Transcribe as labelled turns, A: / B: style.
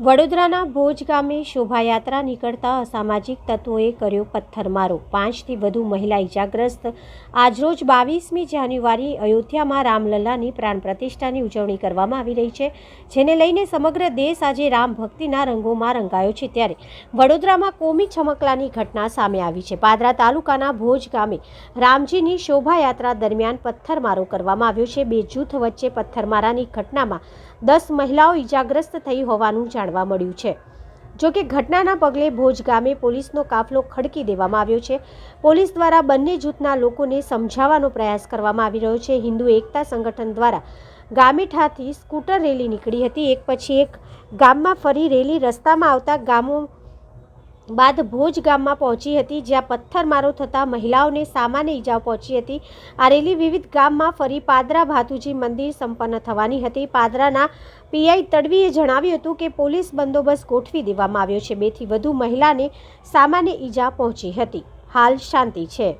A: વડોદરાના ભોજ ગામે શોભાયાત્રા નીકળતા અસામાજિક તત્વોએ કર્યો પથ્થરમારો. પાંચથી વધુ મહિલા ઇજાગ્રસ્ત આજરોજ બાવીસમી જાન્યુઆરી અયોધ્યામાં રામલલ્લાની પ્રાણ પ્રતિષ્ઠાની ઉજવણી કરવામાં આવી રહી છે, જેને લઈને સમગ્ર દેશ આજે રામ ભક્તિના રંગોમાં રંગાયો છે ત્યારે વડોદરામાં કોમી છમકલાની ઘટના સામે આવી છે. પાદરા તાલુકાના ભોજ ગામે રામજીની શોભાયાત્રા દરમિયાન પથ્થરમારો કરવામાં આવ્યો છે. બે જૂથ વચ્ચે પથ્થરમારાની ઘટનામાં દસ મહિલાઓ ઈજાગ્રસ્ત થઈ હોવાનું જાણવા મળ્યું છે. જો ઘટનાના પગલે ભોજ ગામે પોલીસનો કાફલો ખડકી દેવામાં આવ્યો છે. પોલીસ દ્વારા બંને જૂથના લોકોને સમજાવવાનો પ્રયાસ કરવામાં આવી રહ્યો છે. હિન્દુ એકતા સંગઠન દ્વારા ગામેઠાથી સ્કૂટર રેલી નીકળી હતી. એક પછી એક ગામમાં ફરી રેલી રસ્તામાં આવતા ગામો બાદ ભોજ ગામમાં પહોંચી હતી, જ્યાં પથ્થરમારો થતાં મહિલાઓને સામાન્ય ઇજાઓ પહોંચી હતી. આ રેલી વિવિધ ગામમાં ફરી પાદરા ભાતુજી મંદિર સંપન્ન થવાની હતી. પાદરાના પીઆઈ તડવીએ જણાવ્યું હતું કે પોલીસ બંદોબસ્ત ગોઠવી દેવામાં આવ્યો છે. બેથી વધુ મહિલાને સામાન્ય ઈજા પહોંચી હતી. હાલ શાંતિ છે.